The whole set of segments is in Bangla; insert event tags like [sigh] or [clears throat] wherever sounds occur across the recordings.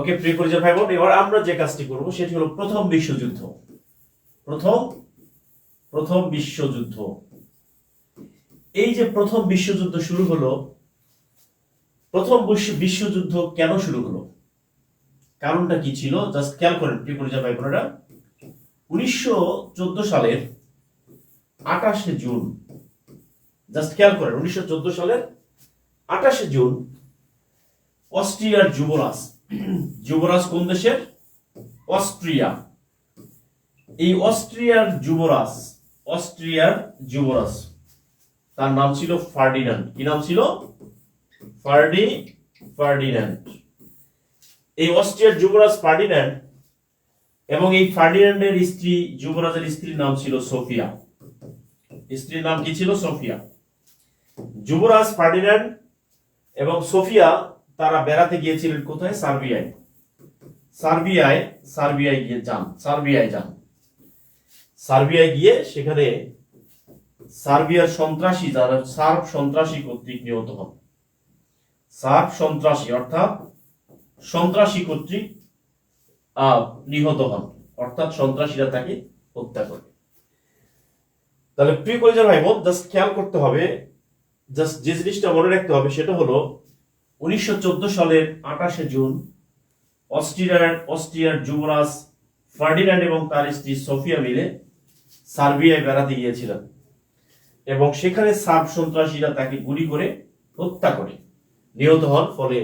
ওকে প্রিয় পরিচয় ভাই বোন, এবার আমরা যে কাজটি করব সেটি হলো প্রথম বিশ্বযুদ্ধ। প্রথম প্রথম বিশ্বযুদ্ধ। এই যে প্রথম বিশ্বযুদ্ধ শুরু হলো, প্রথম বিশ্বযুদ্ধ কেন শুরু হলো? কারণটা কি ছিল? জাস্ট খেয়াল করেন, প্রিয় পরিচয় ভাই বোনেরা। উনিশশো চোদ্দ সালের আঠাশে জুন, জাস্ট খেয়াল করেন, উনিশশো চোদ্দ সালের আঠাশে জুন, অস্ট্রিয়ার যুবরাজ [clears throat] যুবরাজ কোন দেশের? অস্ট্রিয়া। এই অস্ট্রিয়ার যুবরাজ অস্ট্রিয়ার যুবরাজ, তার নাম ছিল ফার্ডিনান্ড। কি নাম ছিল? Ferdi, Ferdinand. এই অস্ট্রিয়ার যুবরাজ ফার্ডিনান্ড এবং এই ফার্ডিনান্ডের স্ত্রী, যুবরাজের স্ত্রীর নাম ছিল সোফিয়া। স্ত্রীর নাম কি ছিল? সোফিয়া। যুবরাজ, ফার্ডিনান্ড এবং সোফিয়া তারা বেড়াতে গিয়েছিলেন কোথায়? সার্বিয়ায়। সার্বিয়ায় সার্বিয়ায় গিয়ে যান, সার্বিয়ায় যান। সার্বিয়ায় গিয়ে সেখানে সার্বিয়ার সন্ত্রাসী যারা, সার্ব সন্ত্রাসী কর্তৃক নিহত হন। সার্ব সন্ত্রাসী অর্থাৎ সন্ত্রাসী কর্তৃক নিহত হন। অর্থাৎ সন্ত্রাসীরা তাকে হত্যা করে। তাহলে প্রিয় পরিজন ভাই বোন জাস্ট খেয়াল করতে হবে, জাস্ট যে জিনিসটা মনে রাখতে হবে, সেটা হলো উনিশশো চোদ্দ সালের আঠাশে জুন, অস্ট্রিয়ার অস্ট্রিয়ার যুবরাজ ফার্ডিনান্ড এবং তার স্ত্রী সোফিয়া মিলে সার্বিয়ায় বেড়াতে গিয়েছিলেন এবং সেখানে সার্ব সন্ত্রাসীরা তাকে গুলি করে হত্যা করে। নিহত হন ফলে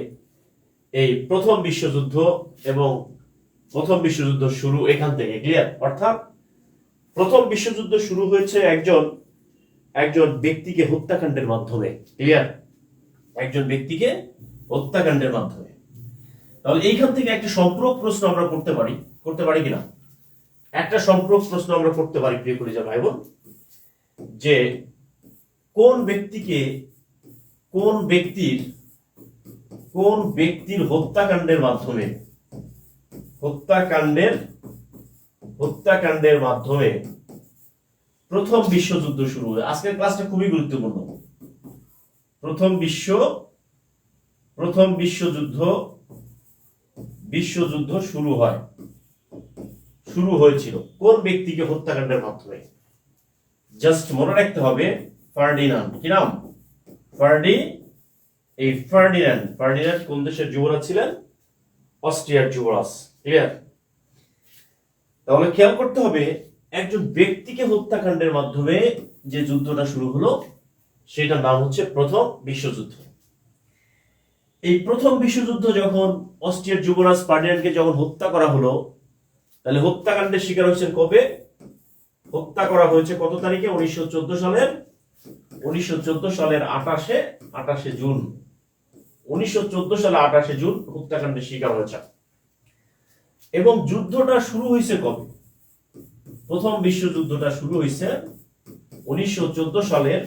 এই প্রথম বিশ্বযুদ্ধ এবং প্রথম বিশ্বযুদ্ধ শুরু এখান থেকে, ক্লিয়ার? অর্থাৎ প্রথম বিশ্বযুদ্ধ শুরু হয়েছে একজন একজন ব্যক্তিকে হত্যাকাণ্ডের মাধ্যমে, ক্লিয়ার? একজন ব্যক্তিকে হত্যাকাণ্ডের মাধ্যমে। তাহলে এইখান থেকে একটা সম্পর্ক প্রশ্ন আমরা করতে পারি করতে পারি কিনা? একটা সম্পর্ক প্রশ্ন আমরা করতে পারি, প্রিয় কলিজা ভাই বোন যে কোন ব্যক্তিকে, কোন ব্যক্তির কোন ব্যক্তির হত্যাকাণ্ডের মাধ্যমে, হত্যাকাণ্ডের হত্যাকাণ্ডের মাধ্যমে প্রথম বিশ্বযুদ্ধ শুরু হয়? আজকের ক্লাসটা খুবই গুরুত্বপূর্ণ। প্রথম বিশ্ব, প্রথম বিশ্বযুদ্ধ বিশ্বযুদ্ধ শুরু হয়। শুরু হয়েছিল। কোন ব্যক্তিকে হত্যাকাণ্ডের মাধ্যমে? জাস্ট মনে রাখতে হবে, ফার্ডিনান্ড। কি নাম? ফার্ডি, এই ফার্ডিনান্ড। ফার্ডিনান্ড কোন দেশের যুবরাজ ছিলেন? অস্ট্রিয়ার যুবরাজ। ক্লিয়ার? তাহলে খেয়াল করতে হবে, একজন ব্যক্তিকে হত্যাকাণ্ডের মাধ্যমে যে যুদ্ধটা শুরু হলো সেটার নাম হচ্ছে প্রথম বিশ্বযুদ্ধ। এই প্রথম বিশ্বযুদ্ধ যখন অস্ট্রিয়ার যুবরাজ পার্ডিয়ানকে যখন হত্যা করা হলো, তাহলে হত্যাকাণ্ডের শিকার হয়েছেন কবে? হত্যা করা হয়েছে কত তারিখে? উনিশশো সালের, উনিশশো চোদ্দ সালের আঠাশে আঠাশে জুন। উনিশশো চোদ্দ সালে আঠাশে জুন হত্যাকাণ্ডের শিকার হয়েছে এবং যুদ্ধটা শুরু হয়েছে কবে? প্রথম বিশ্বযুদ্ধটা শুরু হয়েছে উনিশশো চোদ্দ সালের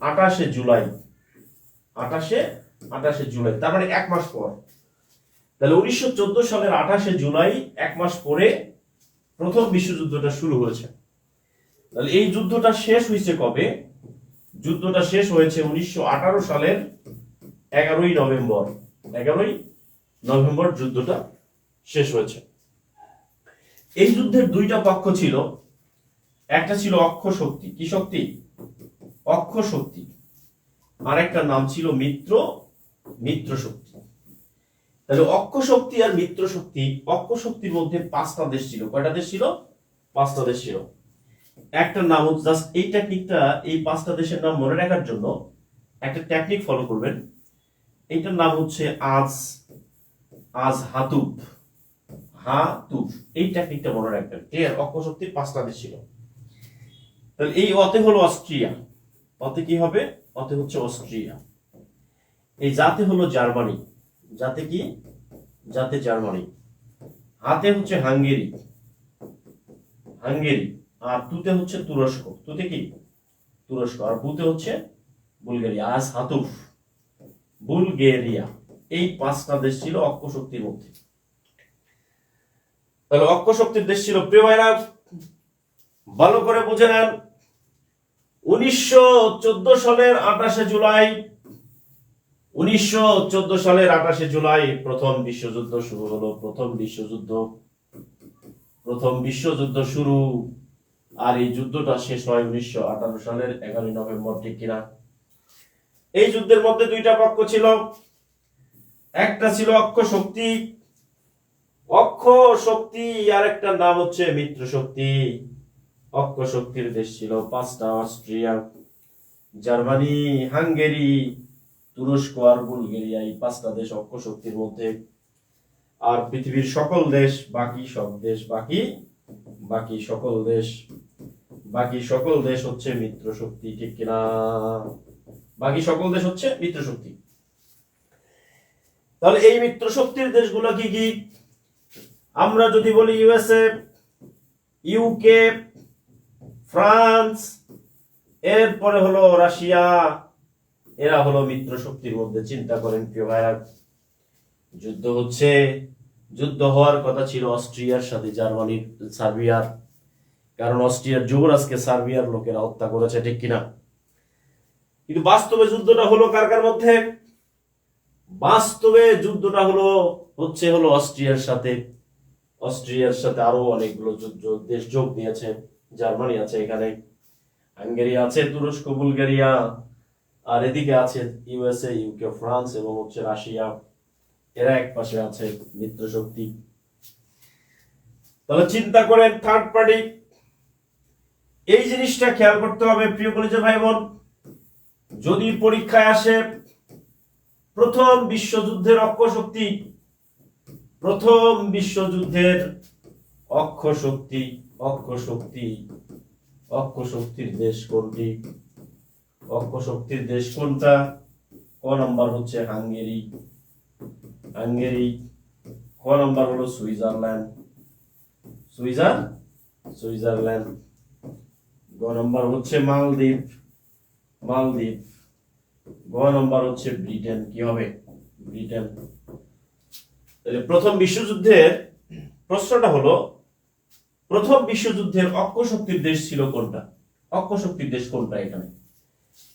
আঠাশে জুলাই। আঠাশে আঠাশে জুলাই, তার মানে এক মাস পর। তাহলে উনিশশো চোদ্দ সালের আঠাশে জুলাই, এক মাস পরে প্রথম বিশ্বযুদ্ধটা শুরু হয়েছে। তাহলে এই যুদ্ধটা শেষ হয়েছে কবে? যুদ্ধটা শেষ হয়েছে উনিশশো আঠারো সালের এগারোই নভেম্বর। এগারোই নভেম্বর যুদ্ধটা শেষ হয়েছে। এই যুদ্ধের দুইটা পক্ষ ছিল। একটা ছিল অক্ষ শক্তি। কি শক্তি? অক্ষ শক্তি। আর একটা নাম ছিল মিত্র মিত্র শক্তি। তাহলে অক্ষ শক্তি আর মিত্র শক্তি, অক্ষ শক্তির মধ্যে পাঁচটা দেশ ছিল। কয়টা দেশ ছিল? পাঁচটা দেশ ছিল। একটা নাম জাস্ট এই টেকনিকটা এই পাঁচটা দেশের নাম মনে রাখার জন্য একটা টেকনিক ফলো করবেন। এইটার নাম হচ্ছে আজ আজ হাতুব। হাতুব, এই টেকনিকটা মনে রাখবেন। ক্লিয়ার অক্ষ শক্তির পাঁচটা দেশ ছিল। তাহলে এই অতে হলো অস্ট্রিয়া। অতে কি হবে? অতে হচ্ছে অস্ট্রিয়া। এই জাতে হলো জার্মানি। যাতে কি? যাতে জার্মানি। হাতে হচ্ছে হাঙ্গেরি। হাঙ্গেরি। আর তুতে হচ্ছে তুরস্ক। তুতে কি? তুরস্ক। আর বুতে হচ্ছে বুলগেরিয়া। আজ হাতুফ বুলগেরিয়া। এই পাঁচটা দেশ ছিল অক্ষ শক্তির মধ্যে। তাহলে অক্ষ শক্তির দেশ ছিল প্রিয় ভাইরা, ভালো করে বুঝে নেন। উনিশশো চোদ্দ সালের আঠাশে জুলাই, উনিশশো চোদ্দ সালের আঠাশে জুলাই প্রথম বিশ্বযুদ্ধ শুরু হলো, প্রথম বিশ্বযুদ্ধ প্রথম বিশ্বযুদ্ধ শুরু। আর এই যুদ্ধটা শেষ হয় উনিশশো আঠারো সালের এগারোই নভেম্বর, ঠিক কিনা? এই যুদ্ধের মধ্যে দুইটা পক্ষ ছিল। একটা ছিল অক্ষ শক্তি। অক্ষ শক্তি আর একটা নাম হচ্ছে মিত্র শক্তি। অক্ষ শক্তির দেশ ছিল পাঁচটা অস্ট্রিয়া, জার্মানি, হাঙ্গেরি, তুরস্ক আর বুলগেরিয়া, এই পাঁচটা দেশ অক্ষ শক্তির মধ্যে। আর পৃথিবীর সকল দেশ, বাকি সব দেশ, বাকি বাকি সকল দেশ, বাকি সকল দেশ হচ্ছে মিত্র শক্তি, ঠিক কিনা বাকি সকল দেশ হচ্ছে মিত্র শক্তি। তাহলে এই মিত্র শক্তির দেশগুলো কি কি? আমরা যদি বলি ইউএসএ, ইউকে ফ্রান্স, এরপরে হলো রাশিয়া, এরা হলো মিত্র শক্তির মধ্যে চিন্তা করেন, প্রিয় ভাইরা। যুদ্ধ হচ্ছে, যুদ্ধ হওয়ার কথা ছিল অস্ট্রিয়ার সাথে জার্মানির সার্বিয়ার। কারণ অস্ট্রিয়ার যুবরাজকে সার্বিয়ার লোকেরা হত্যা করেছে, ঠিক কিনা? কিন্তু বাস্তবে যুদ্ধটা হলো কার কার মধ্যে? বাস্তবে যুদ্ধটা হলো, হচ্ছে হলো অস্ট্রিয়ার সাথে। অস্ট্রিয়ার সাথে আরও অনেকগুলো যুদ্ধ, দেশ যোগ দিয়েছে। জার্মানি আছে এখানে, হাঙ্গেরি আছে, তুরস্ক, বুলগেরিয়া, আর এদিকে আছে ইউএসএ, ইউকে, ফ্রান্স এবং হচ্ছে রাশিয়া। এরা এক পাশে আছে মিত্র শক্তি। তাহলে চিন্তা করেন থার্ড পার্টি এই জিনিসটা খেয়াল করতে হবে, প্রিয় কলেজের ভাই বোন যদি পরীক্ষায় আসে, প্রথম বিশ্বযুদ্ধের অক্ষশক্তি প্রথম বিশ্বযুদ্ধের অক্ষ শক্তি অক্ষ শক্তি, অক্ষ শক্তির দেশ কোনটি? অক্ষ শক্তির দেশ কোনটা? ক নম্বর হচ্ছে হাঙ্গেরি। হাঙ্গেরি, ক নম্বর হলো সুইজারল্যান্ড। সুইজার? সুইজারল্যান্ড। গ নম্বর হচ্ছে মালদ্বীপ। মালদ্বীপ। গ নম্বর হচ্ছে ব্রিটেন। কি হবে? ব্রিটেন। তাহলে প্রথম বিশ্বযুদ্ধের প্রশ্নটা হলো প্রথম বিশ্বযুদ্ধের অক্ষ শক্তির দেশ ছিল কোনটা? অক্ষ শক্তির দেশ কোনটা এখানে?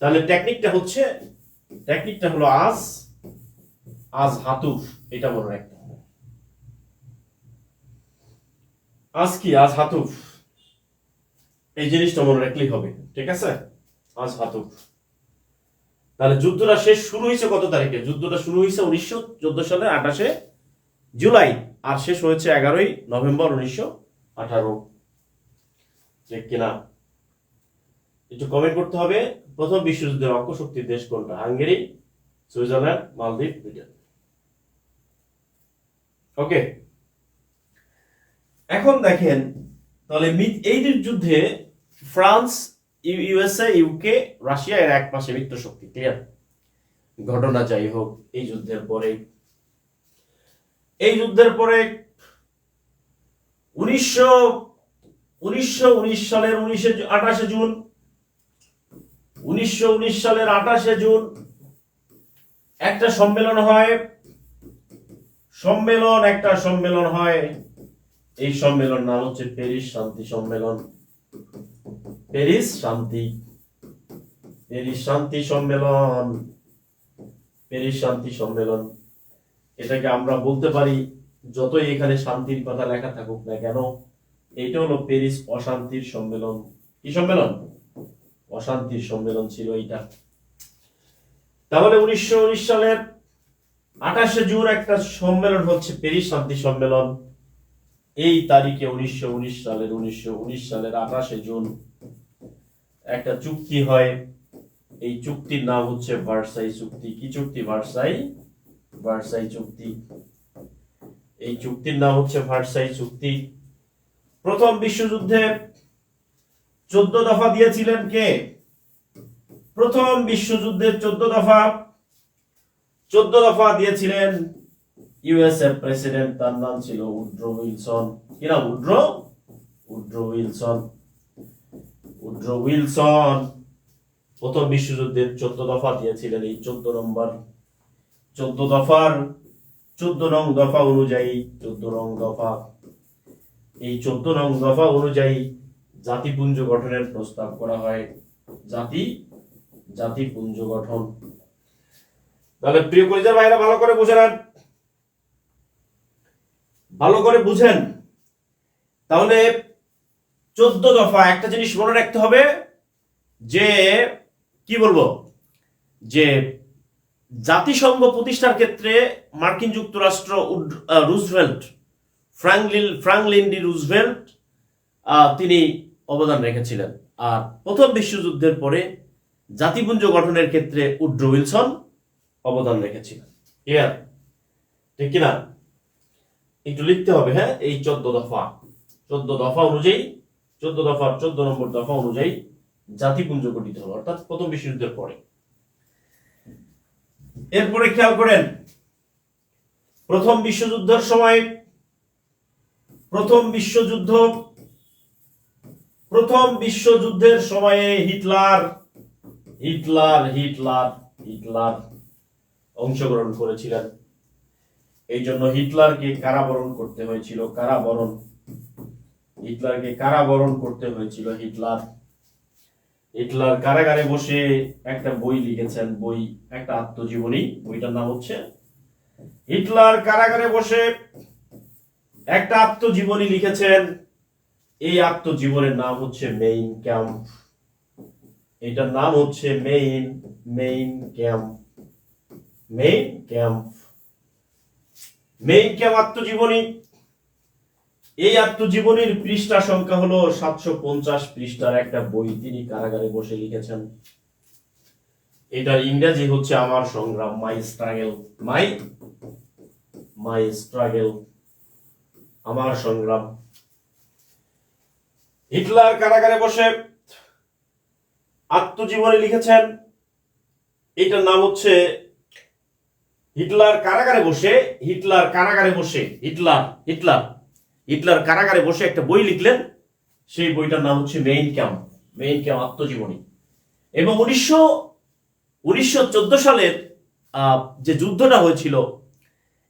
তাহলে টেকনিকটা হচ্ছে টেকনিকটা হলো আজ আজ হাতুফ এটা মনে রাখতে হবে আজ কি? আজ হাতুফ এই জিনিসটা মনে রাখলেই হবে, ঠিক আছে? আজ হাতুফ তাহলে যুদ্ধটা শেষ শুরু হয়েছে কত তারিখে? যুদ্ধটা শুরু হয়েছে উনিশশো চোদ্দ সালে আঠাশে জুলাই, আর শেষ হয়েছে এগারোই নভেম্বর উনিশশো আঠারো। কিনা? একটু কমেন্ট করতে হবে। প্রথম বিশ্বযুদ্ধের অক্ষ শক্তির দেশ কোনটা? Hungary, Switzerland, Maldives, Britain. Okay. এখন দেখেন, তাহলে এই যুদ্ধে ফ্রান্স ইউএসএ, ইউকে, রাশিয়া এর এক পাশে মিত্র শক্তি, ক্লিয়ার? ঘটনা যাই হোক, এই যুদ্ধের পরে। এই যুদ্ধের পরে উনিশশো উনিশশো উনিশ সালের উনিশে আঠাশে জুন, উনিশশো উনিশ সালের আঠাশে জুন একটা সম্মেলন হয়। সম্মেলন, একটা সম্মেলন হয়। এই সম্মেলন নাম হচ্ছে প্যারিস শান্তি সম্মেলন। প্যারিস শান্তি। প্যারিস শান্তি সম্মেলন। প্যারিস শান্তি সম্মেলন। এটাকে আমরা বলতে পারি যতই এখানে শান্তির কথা লেখা থাকুক না কেন এটা হলো প্যারিস অশান্তির সম্মেলন। কি সম্মেলন? অশান্তির সম্মেলন ছিল এইটা। তাহলে উনিশশো উনিশ সালের আঠাশে জুন একটা সম্মেলন হচ্ছে, প্যারিস শান্তি সম্মেলন। এই তারিখে উনিশশো উনিশ সালের, উনিশশো উনিশ সালের আঠাশে জুন একটা চুক্তি হয়। এই চুক্তির নাম হচ্ছে ভার্সাই চুক্তি। কি চুক্তি? ভার্সাই ভার্সাই চুক্তি। এই চুক্তির নাম হচ্ছে ভার্সাই চুক্তি। প্রথম বিশ্বযুদ্ধে চোদ্দ দফা দিয়েছিলেন কে? প্রথম বিশ্বযুদ্ধের চোদ্দ দফা চোদ্দ দফা দিয়েছিলেন ইউএসএ প্রেসিডেন্ট, তার নাম ছিল উড্রো উইলসন। কি নাম, Woodrow? Woodrow Wilson. Woodrow Wilson প্রথম বিশ্বযুদ্ধের চোদ্দ দফা দিয়েছিলেন এই চোদ্দ নম্বর, চোদ্দ দফার চোদ্দ নং দফা অনুযায়ী, চোদ্দ নং দফা, এই চোদ্দ নং দফা অনুযায়ী জাতিপুঞ্জ গঠনের প্রস্তাব করা হয়। জাতি জাতিপুঞ্জ গঠন। তাহলে প্রিয় কলিজার ভাইরা, ভালো করে বুঝে নেন। ভালো করে বুঝেন। তাহলে চোদ্দ দফা, একটা জিনিস মনে রাখতে হবে যে, কি বলব? যে জাতিসংঘ প্রতিষ্ঠার ক্ষেত্রে মার্কিন যুক্তরাষ্ট্র Roosevelt, Franklin Franklin D Roosevelt তিনি অবদান রেখেছিলেন। আর প্রথম বিশ্বযুদ্ধের পরে জাতিপুঞ্জ গঠনের ক্ষেত্রে উড্রো উইলসন অবদান রেখেছিলেন। ক্লিয়ার? ঠিক কিনা? একটু লিখতে হবে হ্যাঁ? এই চোদ্দ দফা। চোদ্দ দফা অনুযায়ী, চোদ্দ দফার চোদ্দ নম্বর দফা অনুযায়ী জাতিপুঞ্জ গঠিত হলো অর্থাৎ প্রথম বিশ্বযুদ্ধের পরে। এরপরে খেয়াল করেন, প্রথম বিশ্বযুদ্ধের সময়, প্রথম বিশ্বযুদ্ধ, প্রথম বিশ্বযুদ্ধের সময়ে হিটলার হিটলার হিটলার হিটলার অংশগ্রহণ করেছিলেন। এই জন্য হিটলারকে কারাবরণ করতে হয়েছিল, কারাবরণ, হিটলারকে কারাবরণ করতে হয়েছিল হিটলার। হিটলার কারাগারে বসে একটা বই লিখেছেন, বই, একটা আত্মজীবনী। বইটার নাম হচ্ছে, হিটলার কারাগারে বসে একটা আত্মজীবনী লিখেছেন। এই আত্মজীবনের নাম হচ্ছে মেইন ক্যাম্প। এটার নাম হচ্ছে Mein Mein Kampf. Mein Kampf. Mein Kampf আত্মজীবনী এই আত্মজীবনীর পৃষ্ঠা সংখ্যা হলো সাতশো পঞ্চাশ পৃষ্ঠার একটা বই তিনি কারাগারে বসে লিখেছেন। এটার ইংরেজি হচ্ছে আমার সংগ্রাম মাই স্ট্রাগল মাই মাই স্ট্রাগল আমার সংগ্রাম। হিটলার কারাগারে বসে আত্মজীবনী লিখেছেন। এটার নাম হচ্ছে হিটলার কারাগারে বসে, হিটলার কারাগারে বসে, হিটলার হিটলার। হিটলার কারাগারে বসে একটা বই লিখলেন। সেই বইটার নাম হচ্ছে মেইন ক্যাম্প মেইন ক্যাম্প আত্মজীবনী। এবং উনিশশো উনিশশো সালের যে যুদ্ধটা হয়েছিল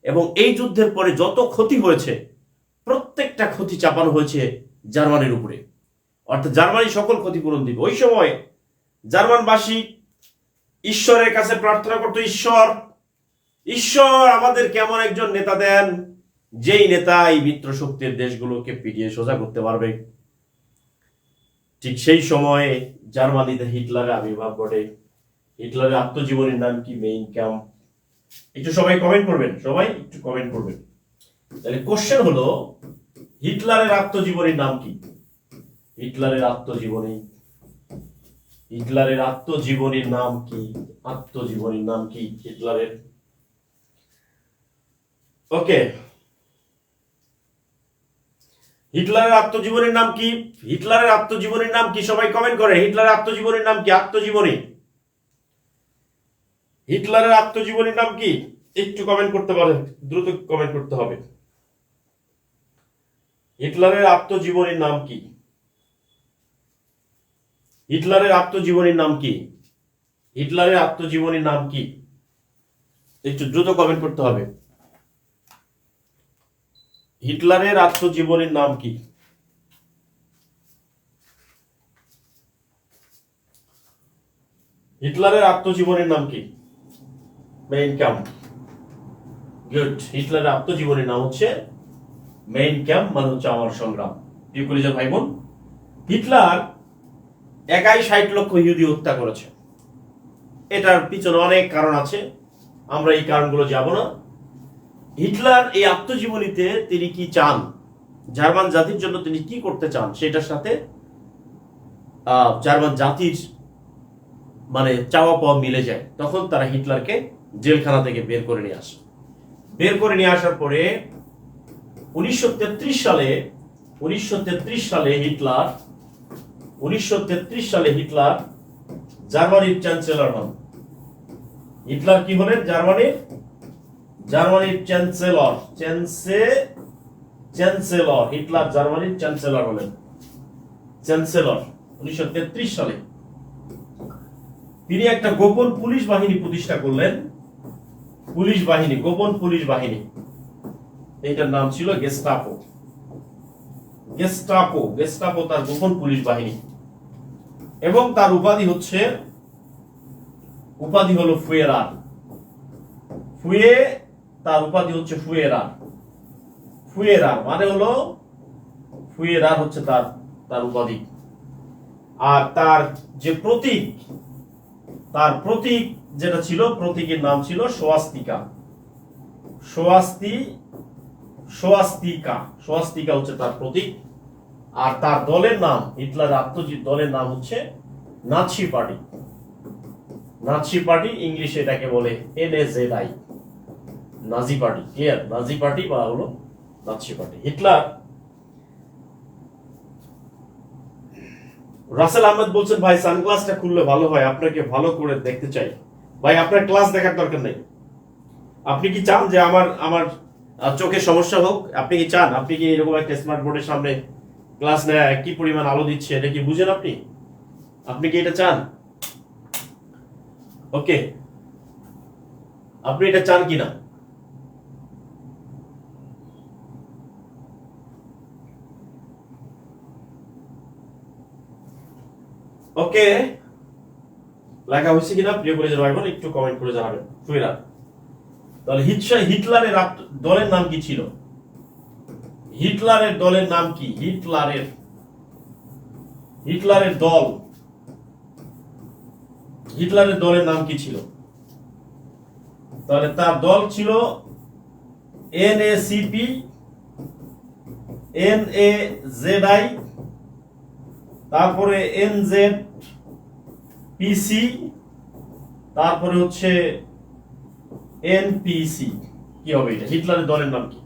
এবং এই যুদ্ধের পরে যত ক্ষতি হয়েছে, প্রত্যেকটা ক্ষতি চাপানো হয়েছে জার্মানির উপরে। অর্থাৎ জার্মানি সকল ক্ষতিপূরণ দিবে। ওই সময় জার্মানবাসী ঈশ্বরের কাছে প্রার্থনা করতো, ঈশ্বর ঈশ্বর আমাদের কেমন একজন নেতা দেন যেই নেতা এই মিত্র শক্তির দেশগুলোকে পিটিয়ে সোজা করতে পারবে, ঠিক সেই সময়ে জার্মানিতে হিটলারের আবির্ভাব ঘটে। হিটলারের আত্মজীবনীর নাম কি? Mein Kampf. একটু সবাই কমেন্ট করবেন, সবাই একটু কমেন্ট করবেন। তাহলে কোশ্চেন হলো, হিটলারের আত্মজীবনীর নাম কি? হিটলারের আত্মজীবনী। হিটলারের আত্মজীবনীর নাম কি? আত্মজীবনীর নাম কি? হিটলারের। ওকে হিটলারের আত্মজীবনীর নাম কি? হিটলারের আত্মজীবনীর নাম কি? সবাই কমেন্ট করে। হিটলারের আত্মজীবনীর নাম কি? আত্মজীবনী। হিটলারের আত্মজীবনীর নাম কি? একটু কমেন্ট করতে পারেন। দ্রুত কমেন্ট করতে হবে। হিটলারের আত্মজীবনীর নাম কি? হিটলারের আত্মজীবনীর নাম কি? হিটলারের আত্মজীবনীর নাম কি? একটু দ্রুত কমেন্ট করতে হবে। হিটলারের আত্মজীবনীর নাম কি? হিটলারের আত্মজীবনীর নাম কি? মেইন ক্যাম্প গুড হিটলারের আত্মজীবনীর নাম হচ্ছে মেইন ক্যাম্প মানে হচ্ছে আমার সংগ্রাম। প্রিয় কলিজার ভাই বোন হিটলার একাই ষাট লক্ষ ইহুদি হত্যা করেছে। এটার পিছনে অনেক কারণ আছে। আমরা এই কারণগুলো যাব না। হিটলার এই আত্মজীবনীতে তিনি কি চান? জার্মান জাতির জন্য তিনি কি করতে চান? সেটার সাথে জার্মান জাতির মানে চাওয়া পাওয়া মিলে যায়। তখন তারা হিটলারকে জেলখানা থেকে বের করে নিয়ে আসে। বের করে নিয়ে আসার পরে উনিশশো তেত্রিশ সালে, উনিশশো তেত্রিশ সালে হিটলার, উনিশশো তেত্রিশ সালে হিটলার জার্মানির চ্যান্সেলর হন। হিটলার কি হলেন? জার্মানির জার্মানির চ্যান্সেলর, চ্যান্সে, চ্যান্সেলর, হিটলার জার্মানির চ্যান্সেলর হলেন। চ্যান্সেলর, উনিশশো তেত্রিশ সালে। তিনি একটা গোপন পুলিশ বাহিনী প্রতিষ্ঠা করলেন। পুলিশ বাহিনী, গোপন পুলিশ বাহিনী। এটার নাম ছিল গেস্টাপো। গেস্টাপো গেস্টাপো তার গোপন পুলিশ বাহিনী। এবং তার উপাধি হচ্ছে, উপাধি হলো ফুয়েরার। ফুয়ে তার উপাধি হচ্ছে ফুয়েরা ফুয়েরা মানে হলো ফুয়েরার হচ্ছে তার তার উপাধি। আর তার যে প্রতীক, তার প্রতীক যেটা ছিল, প্রতীকের নাম ছিল সোয়াস্তিকা। সোয়াস্তি, সোয়াস্তিকা সোয়াস্তিকা হচ্ছে তার প্রতীক। আর তার দলের নাম, হিটলার আত্মজিৎ দলের নাম হচ্ছে নাৎসি পার্টি। নাৎসি পার্টি ইংলিশে এটাকে বলে N A Z I Nazi party, clear? Nazi party বা হলো Nazi party. Hitler, Russell Ahmed বলছেন, ভাই, সানগ্লাসটা খুললে ভালো হয়, আপনাকে ভালো করে দেখতে চাই। ভাই, আপনার ক্লাস দেখার দরকার নেই। আপনি কি চান যে আমার আমার চোখে সমস্যা হোক? আপনি কি চান? আপনি কি এরকম একটা স্মার্ট বোর্ডের সামনে ক্লাস নেয়? কি পরিমাণ আলো দিচ্ছে? এটা কি বুঝেন আপনি? আপনি কি এটা চান? ওকে। আপনি এটা চান কিনা? ওকে লেখা হয়েছে কিনা প্রিয় কলেজের ভাই বোন, একটু কমেন্ট করে জানাবেন। ফুয়েরা তাহলে হিটসা- হিটলারের দলের নাম কি ছিল? হিটলারের দলের নাম কি? হিটলারের হিটলারের দল। হিটলারের দলের নাম কি ছিল? তাহলে তার দল ছিল NACP N A Z I তারপরে এন জেড পিসি তারপরে হচ্ছে এনপিসি কি হবে এটা? হিটলারের দলের নাম কি?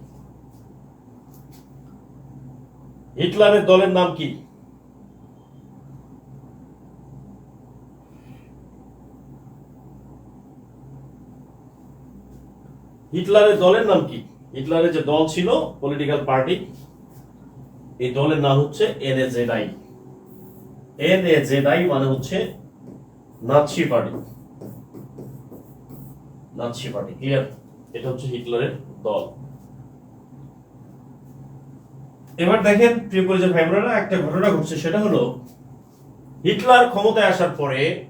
হিটলারের দলের নাম কি? হিটলারের দলের নাম কি? হিটলারের যে দল ছিল পলিটিক্যাল পার্টি এই দলের নাম হচ্ছে এনএজেডআই এনএজেডআই মানে হচ্ছে Nazi party. Nazi party clear এটা হচ্ছে হিটলারের দল। এবার দেখেন প্রিয় কলেজের ভাই বোনেরা একটা ঘটনা ঘটছে সেটা হলো হিটলার ক্ষমতায় আসার পরে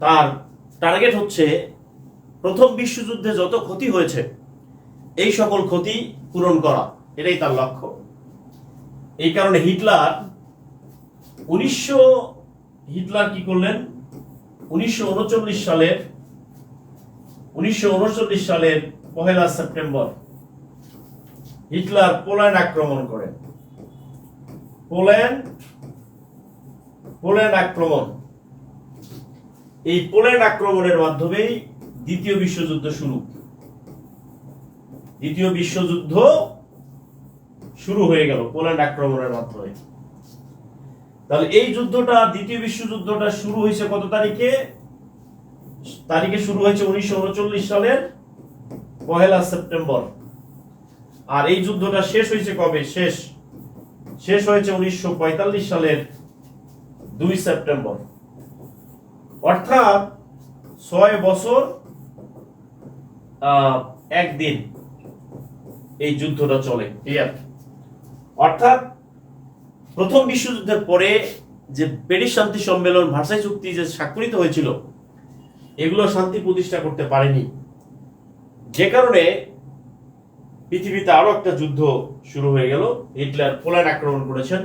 তার টার্গেট হচ্ছে প্রথম বিশ্বযুদ্ধে যত ক্ষতি হয়েছে এই সকল ক্ষতি পূরণ করা। এটাই তার লক্ষ্য। এই কারণে হিটলার উনিশশো হিটলার কি করলেন? উনিশশো উনচল্লিশ সালের, উনিশশো উনচল্লিশ সালের পহেলা সেপ্টেম্বর হিটলার পোল্যান্ড আক্রমণ করেন। পোল্যান্ড পোল্যান্ড আক্রমণ। এই পোল্যান্ড আক্রমণের মাধ্যমেই দ্বিতীয় বিশ্বযুদ্ধ শুরু। দ্বিতীয় বিশ্বযুদ্ধ শুরু হয়ে গেল পোল্যান্ড আক্রমণের মাধ্যমে। তাহলে এই যুদ্ধটা, দ্বিতীয় বিশ্বযুদ্ধটা শুরু হয়েছে কত তারিখে? তারিখে শুরু হয়েছে উনিশশো উনচল্লিশ সালের পহেলা সেপ্টেম্বর। আর এই যুদ্ধটা শেষ হয়েছে কবে? শেষ। শেষ হয়েছে উনিশশো পঁয়তাল্লিশ সালের দুই সেপ্টেম্বর। অর্থাৎ ছয় বছর একদিন এই যুদ্ধটা চলে। ক্লিয়ার অর্থাৎ প্রথম বিশ্বযুদ্ধের পরে যে প্যারিস শান্তি সম্মেলন, ভার্সাই চুক্তি যে স্বাক্ষরিত হয়েছিল, এগুলো শান্তি প্রতিষ্ঠা করতে পারেনি। যে কারণে পৃথিবীতে আরও একটা যুদ্ধ শুরু হয়ে গেল। হিটলার পোল্যান্ড আক্রমণ করেছেন।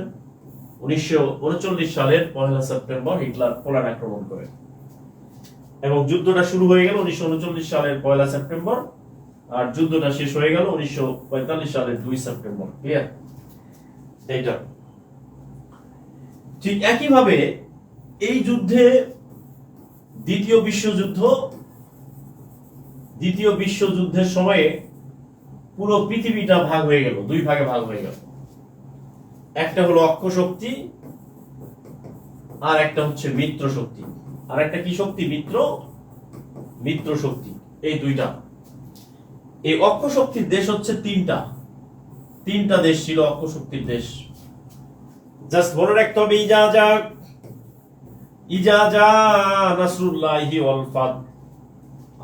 উনিশশো উনচল্লিশ সালের পহেলা সেপ্টেম্বর হিটলার পোল্যান্ড আক্রমণ করেন এবং যুদ্ধটা শুরু হয়ে গেল উনিশশো উনচল্লিশ সালের পয়লা সেপ্টেম্বর, আর যুদ্ধটা শেষ হয়ে গেল উনিশশো পঁয়তাল্লিশ সালের দুই সেপ্টেম্বর। ক্লিয়ার এইটা ঠিক একইভাবে এই যুদ্ধে দ্বিতীয় বিশ্বযুদ্ধ, দ্বিতীয় বিশ্বযুদ্ধের সময়ে পুরো পৃথিবীটা ভাগ হয়ে গেল, দুই ভাগে ভাগ হয়ে গেল। একটা হলো অক্ষ শক্তি, আর একটা হচ্ছে মিত্র শক্তি। আর একটা কি শক্তি? মিত্র মিত্র শক্তি, এই দুইটা। এই অক্ষ শক্তির দেশ হচ্ছে তিনটা। তিনটা দেশ ছিল অক্ষ শক্তির দেশ। জাস্ট মনে রাখতে হবে, ইজাজা ইজাজা নাসরুল্লাহি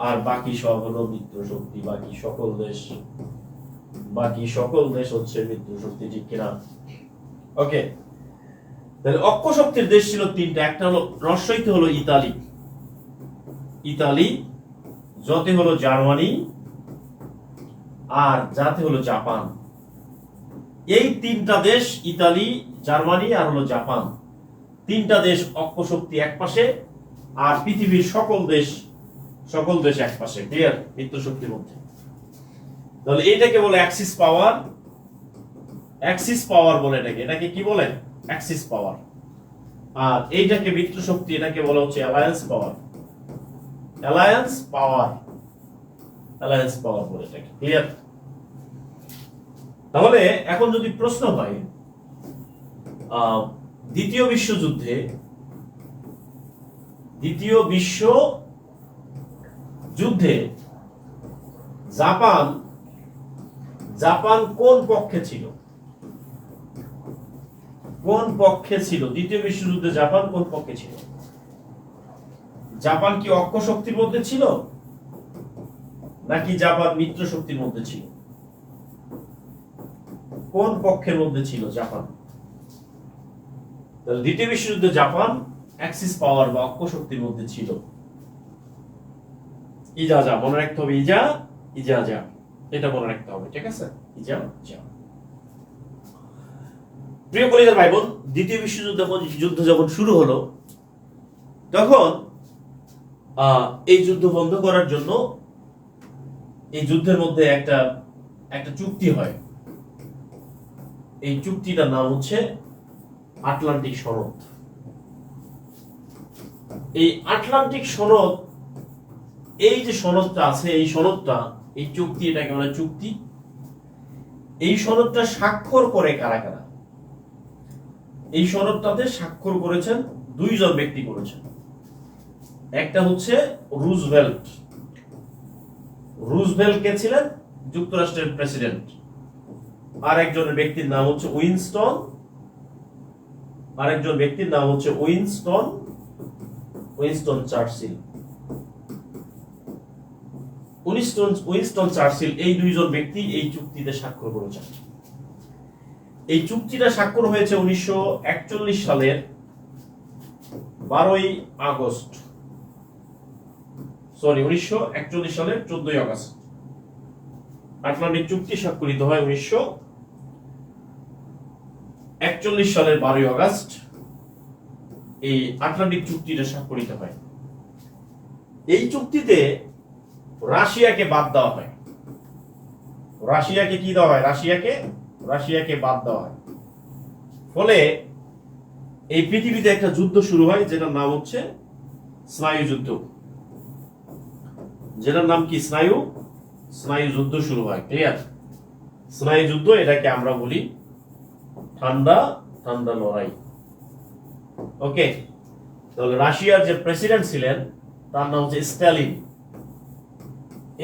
আর বাকি সব হলো মিত্র শক্তি বাকি সকল দেশ, বাকি সকল দেশ হচ্ছে মিত্র শক্তি ঠিক কিনা? ওকে তাহলে অক্ষ শক্তির দেশ ছিল তিনটা, একটা হলো রস্বইতে হলো ইতালি। ইতালি জতে হলো জার্মানি, আর যাতে হলো জাপান। এই তিনটা দেশ, ইতালি জার্মানি আর হলো জাপান। তিনটা দেশ অক্ষশক্তি এক পাশে আর পৃথিবীর সকল দেশ সকল দেশ এক পাশে ক্লিয়ার মিত্রশক্তির মধ্যে। তাহলে এটাকে বলে অ্যাক্সিস পাওয়ার অ্যাক্সিস পাওয়ার বলে এটাকে। এটাকে কি বলে? অ্যাক্সিস পাওয়ার আর এইটাকে মিত্রশক্তি এটাকে বলা হচ্ছে alliance power alliance power alliance power বলে এটাকে। ক্লিয়ার তাহলে এখন যদি প্রশ্ন হয় দ্বিতীয় বিশ্বযুদ্ধে, দ্বিতীয় বিশ্ব যুদ্ধে জাপান জাপান কোন পক্ষে ছিল? কোন পক্ষে ছিল? দ্বিতীয় বিশ্বযুদ্ধে জাপান কোন পক্ষে ছিল? জাপান কি অক্ষ শক্তির মধ্যে ছিল? নাকি জাপান মিত্র শক্তির মধ্যে ছিল? কোন পক্ষের মধ্যে ছিল জাপান? তাহলে দ্বিতীয় বিশ্বযুদ্ধে জাপান অ্যাক্সিস পাওয়ার বা অক্ষ শক্তির মধ্যে ছিল। ইজা যা, মনে রাখতে হবে ইজা ইজা যা। এটা মনে রাখতে হবে, ঠিক আছে? ইজা, যা। প্রিয় কলিজার ভাই বোন দ্বিতীয় বিশ্বযুদ্ধ যখন- যুদ্ধ যখন শুরু হলো, তখন এই যুদ্ধ বন্ধ করার জন্য এই যুদ্ধের মধ্যে একটা একটা চুক্তি হয়। এই চুক্তিটার নাম হচ্ছে আটলান্টিক সনদ। এই আটলান্টিক সনদ, এই যে সনদটা আছে, এই সনদটা, এই চুক্তি এটাকে বলে চুক্তি, এই সনদটা স্বাক্ষর করে কারা কারা? এই সনদটাতে স্বাক্ষর করেছেন দুইজন ব্যক্তি করেছেন। একটা হচ্ছে রুজভেল্ট। রুজভেল্ট কে ছিলেন? যুক্তরাষ্ট্রের প্রেসিডেন্ট। আর একজনের ব্যক্তির নাম হচ্ছে উইনস্টন আরেকজন ব্যক্তির নাম হচ্ছে Winston Winston Churchill. Winston Winston Churchill, এই দুইজন ব্যক্তি এই চুক্তিতে স্বাক্ষর করেছেন। এই চুক্তিটা স্বাক্ষর হয়েছে উনিশশো একচল্লিশ সালের বারোই আগস্ট। সরি উনিশশো একচল্লিশ সালের চোদ্দই আগস্ট। আটলান্টিক চুক্তি স্বাক্ষরিত হয় উনিশশো একচল্লিশ সালের বারোই আগস্ট এই আটলান্টিক চুক্তিটা স্বাক্ষরিত হয়। এই চুক্তিতে রাশিয়াকে বাদ দেওয়া হয়। রাশিয়াকে কি দেওয়া হয়? রাশিয়াকে রাশিয়াকে বাদ দেওয়া হয়। ফলে এই পৃথিবীতে একটা যুদ্ধ শুরু হয়, যেটার নাম হচ্ছে স্নায়ু যুদ্ধ। যেটার নাম কি? স্নায়ু স্নায়ু যুদ্ধ শুরু হয়। ক্লিয়ার স্নায়ু যুদ্ধ, এটাকে আমরা বলি ঠান্ডা ঠান্ডা লড়াই। ওকে, তাহলে রাশিয়ার যে প্রেসিডেন্ট ছিলেন, তার নাম হচ্ছে স্ট্যালিন।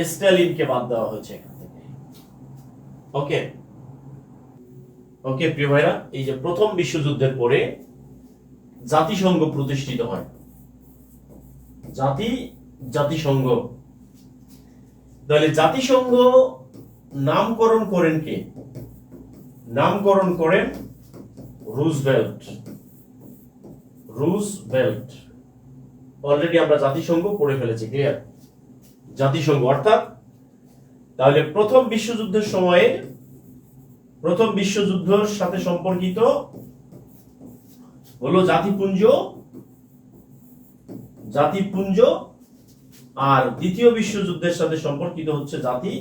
স্ট্যালিনকে বাদ দেওয়া হয়েছে এখান থেকে। ওকে ওকে, প্রিয় ভাইরা, এই যে প্রথম বিশ্বযুদ্ধের পরে জাতিসংঘ প্রতিষ্ঠিত হয়। জাতি, জাতিসংঘ। তাহলে জাতিসংঘ নামকরণ করেন কে? নামকরণ করেন রুজভেল্ট। রুজভেল্ট। অলরেডি আমরা জাতিসংঘ পড়ে ফেলেছি ক্লিয়ার জাতিসংঘ, অর্থাৎ তাহলে প্রথম বিশ্বযুদ্ধের সময়ে প্রথম বিশ্বযুদ্ধের সাথে সম্পর্কিত হলো জাতিপুঞ্জ জাতিপুঞ্জ, আর দ্বিতীয় বিশ্বযুদ্ধের সাথে সম্পর্কিত হচ্ছে জাতি,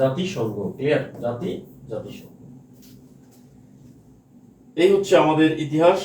জাতিসংঘ ক্লিয়ার জাতি, জাতিসংঘ। এই হচ্ছে আমাদের ইতিহাস।